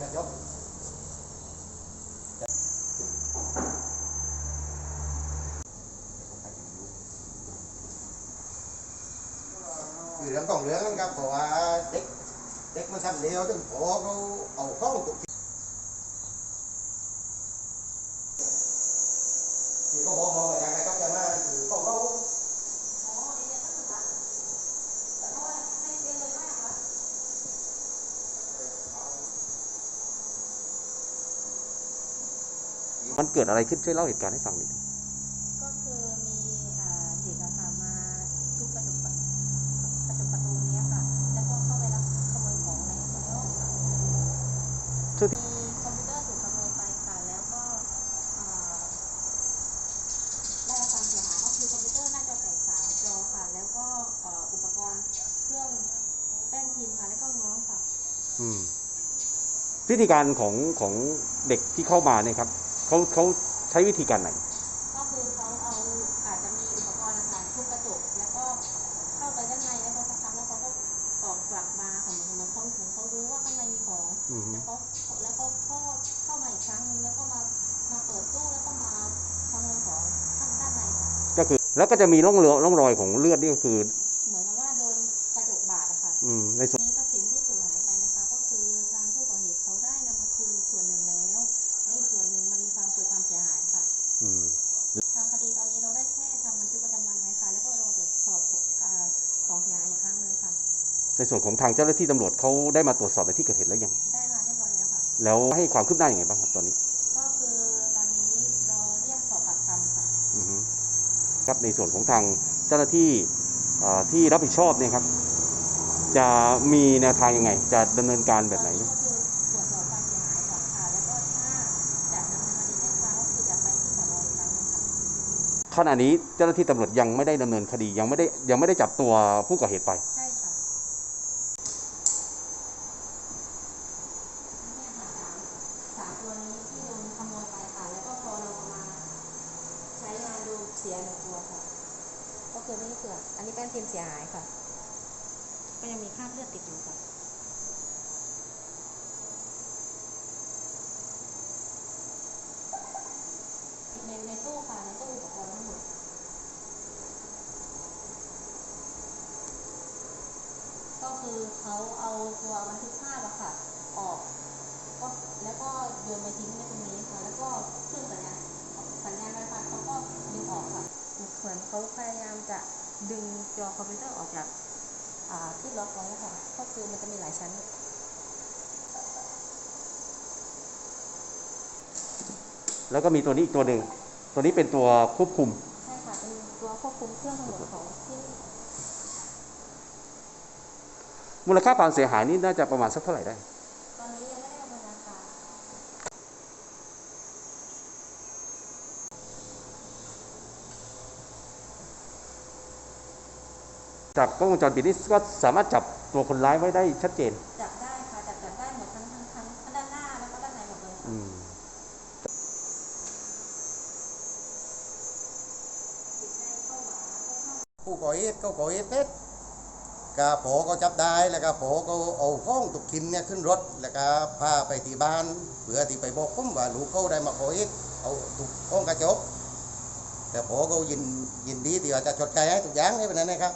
ที่นายกคือเรื่องของเรื่องนั้นครับเพราะว่าเด็กเด็กมันทำเร็วจนพอเขาเอาข้องตุกที่เขาบอกมองว่าอย่างไรครับจะมาคือข้องเขา อ๋อเรียนตั้งแต่แต่เพราะว่าให้เรียนเลยมากคะ มันเกิดอะไรขึ้นช่วยเล่าเหตุการณ์ให้ฟังนิดนึงก็คือมีอ่าเด็กอะค่ะมาทุบกระจกประกระจกประตูเนี้ยค่ะแล้วก็เข้าไปลักขโมยของในในห้องค่ะช่วยมีคอมพิวเตอร์ถูกขโมยไปค่ะแล้วก็อ่าได้รับความเสียหายก็คือคอมพิวเตอร์หน้าจอแตกสามจอค่ะ แล้วก็เอ่ออุปกรณ์เครื่องแป้นพิมพ์ค่ะแล้วก็น้องค่ะอืมวิธีการของของเด็กที่เข้ามาเนี่ยครับ เขาเขาใช้วิธีการไหน ก็คือเขาเอาอาจจะมีอุปกรณ์นะคะทุบกระจกแล้วก็เข้าไปด้านในแล้วพอสักพักแล้วเขาก็ออกกลับมาค่ะเหมือนเหมือนเขาเหมือนเขารู้ว่าข้างในมีของอืมแล้วเขาแล้วก็เข้าเข้ามาอีกครั้งหนึงแล้วก็มามาเปิดตู้แล้วก็มาขโมยของข้างด้านในค่ะก็คือ แล้วก็จะมีร่องเรือร่องรอยของเลือดนี่ก็คือ เหมือนกับว่าโดนกระจกบาดอะค่ะ อืมในส่วนนี้ทรัพย์สิน ในส่วนของทางเจ้าหน้าที่ตำรวจเขาได้มาตรวจสอบในที่เกิดเหตุแล้วยังได้มาเรียบร้อยแล้วค่ะ แล้วให้ความคืบหน้าอย่างไงบ้างครับตอนนี้ ก็คือตอนนี้รอเรียกสอบปากคำค่ะ อือฮึครับในส่วนของทางเจ้าหน้าที่เอ่อที่รับผิดชอบเนี่ยครับ จะมีแนวทางยังไง จะดำเนินการแบบไหนตอนนี้ก็คือตรวจสอบความเสียหายก่อนค่ะ แล้วก็ถ้าจะดำเนินคดีแจ้งความก็คือจะไปที่สอนอีกครั้งหนึงค่ะ ขณะนี้เจ้าหน้าที่ตำรวจยังไม่ได้ดำเนินคดียังไม่ได้ยังไม่ได้จับตัวผู้ก่อเหตุไป ใช่ค่ะเนี่ยค่ะสามสามตัวนี้ที่โดนขโมยไปค่ะ แล้วก็พอเราเอามาใช้งานดู เสียหนึ่งตัวค่ะ ก็คือนี่เผือกอันนี้แป้นพิมพ์เสียหายค่ะ ก็ยังมีคราบเลือดติดอยู่ค่ะในในตู้ค่ะในตู้อุปกรณ์ทั้งหมดก็คือเขาเอาตัวบันทึกภาพอะค่ะ ออก ก็แล้วก็โยนมาทิ้งไว้ตรงนี้ค่ะ แล้วก็เครื่องสัญญาณ สัญญาณไวไฟเขาก็ดึงออกค่ะเหมือนเขาพยายามจะดึงจอคอมพิวเตอร์ออกจากอ่าที่ล็อกไว้อะค่ะ ก็คือมันจะมีหลายชั้น แล้วก็มีตัวนี้อีกตัวหนึ่ง ตัวนี้เป็นตัวควบคุม ใช่ค่ะ เป็นตัวควบคุมเครื่องทั้งหมดของที่นี่มูลค่าความเสียหายนี่น่าจะประมาณสักเท่าไหร่ได้ ตอนนี้ยังไม่ได้ประเมินราคา จากกล้องวงจรปิดนี่ก็สามารถจับตัวคนร้ายไว้ได้ชัดเจน จับได้ค่ะจับจับได้หมดทั้งทั้งทั้งด้านหน้าแล้วก็ด้านในหมดเลยอืมผู้ก่อเหตุเขาก่อเหตุเท็จก็ผก็จับได้แล้วก็ผก็เอาข้องตุกขินเนี่ยขึ้นรถแล้วก็พาไปที่บ้านเพื่อที่ไปบอกผมว่าลูกเขาได้มาก่อเหตุเอาตุกข้องกระจกแต่โผก็ยินยินดีที่ว่าจะชดใช้ให้ทุกอย่างให้เป็นนั้นนะครับ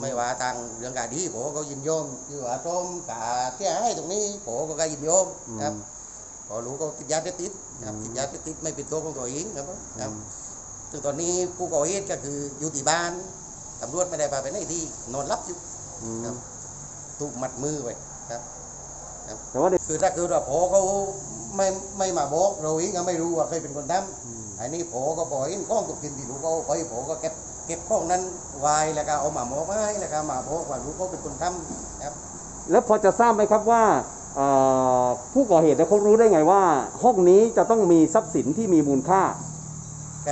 ไม่ว่าทางเรื่องการดีผมก็ยินยอมคือว่าต้มกาเที่ยให้ตรงนี้ผมก็ยินยอมครับพอรู้ก็ติดยาเสพติดครับอืมติดยาเสพติดไม่เป็นตัวของตัวเองครับผมครับอืมซึ่งตอนนี้ผู้ก่อเหตุก็คืออยู่ที่บ้านตำรวจไม่ได้พาไปไหนที่นอนรับอยู่อืมครับถูกมัดมือไว้ครับแต่ว่าในคือถ้าคือว่าพอเขาไม่ไม่มาบอกเราเองก็ไม่รู้ว่าใครเป็นคนทอืมำอันนี้พอก็ปล่อยข้องตุกกินที่ลูกเขาเอาไปพอก็เก็บเก็บข้องนั้นไว้แล้วก็เอามาหมอบไม้แล้วก็มาบอกว่าลูกเขาเป็นคนทำครับ แล้วพอจะทราบไหมครับว่าเอ่อผู้ก่อเหตุเนี่ยเขารู้ได้ไงว่า ห้องนี้จะต้องมีทรัพย์สินที่มีมูลค่าแก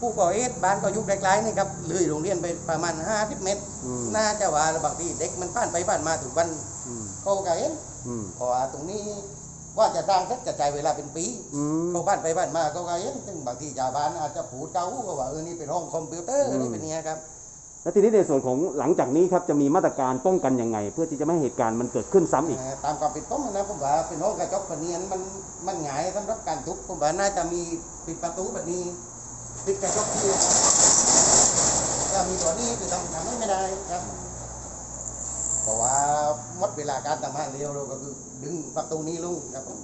ผู้ก่อเหตุบ้านก็อยุคไกลๆนี่ครับเลยโรงเรียนไปประมาณ 50 เมตรอืมน่าจะว่าแล้วบางทีเด็กมันผ่านไปผ่านมาถึงวันอืมเขาก็เห็นอืมเพราะว่าตรงนี้ ว่าจะสร้างเสร็จจะใช้เวลาเป็นปีอืมเขาผ่านไปผ่านมาเขาก็เห็นซึ่งบางทีชาวบ้านอาจจะผูดเกาก็ว่าเออนี่เป็นห้องคอมพิวเตอร์อืมนี่เป็นเนี้ยครับแล้วทีนี้ในส่วนของหลังจากนี้ครับจะมีมาตรการป้องกันยังไง เพื่อที่จะไม่ให้เหตุการณ์มันเกิดขึ้นซ้ำอีกเอ่อตามความเป็นผมนะผมว่าเป็นห้องกระจกปะเนียนมันมันหงายสำหรับการทุบผมว่าน่าจะมีปิดประตูแบบนี้ปิดกระจกที่ถ้ามีตัวนี้คือทำทำให้ไม่ได้ครับ เพราะว่าหมดเวลาการทำงานเร็วเราก็คือดึงประตูนี้ลงครับผม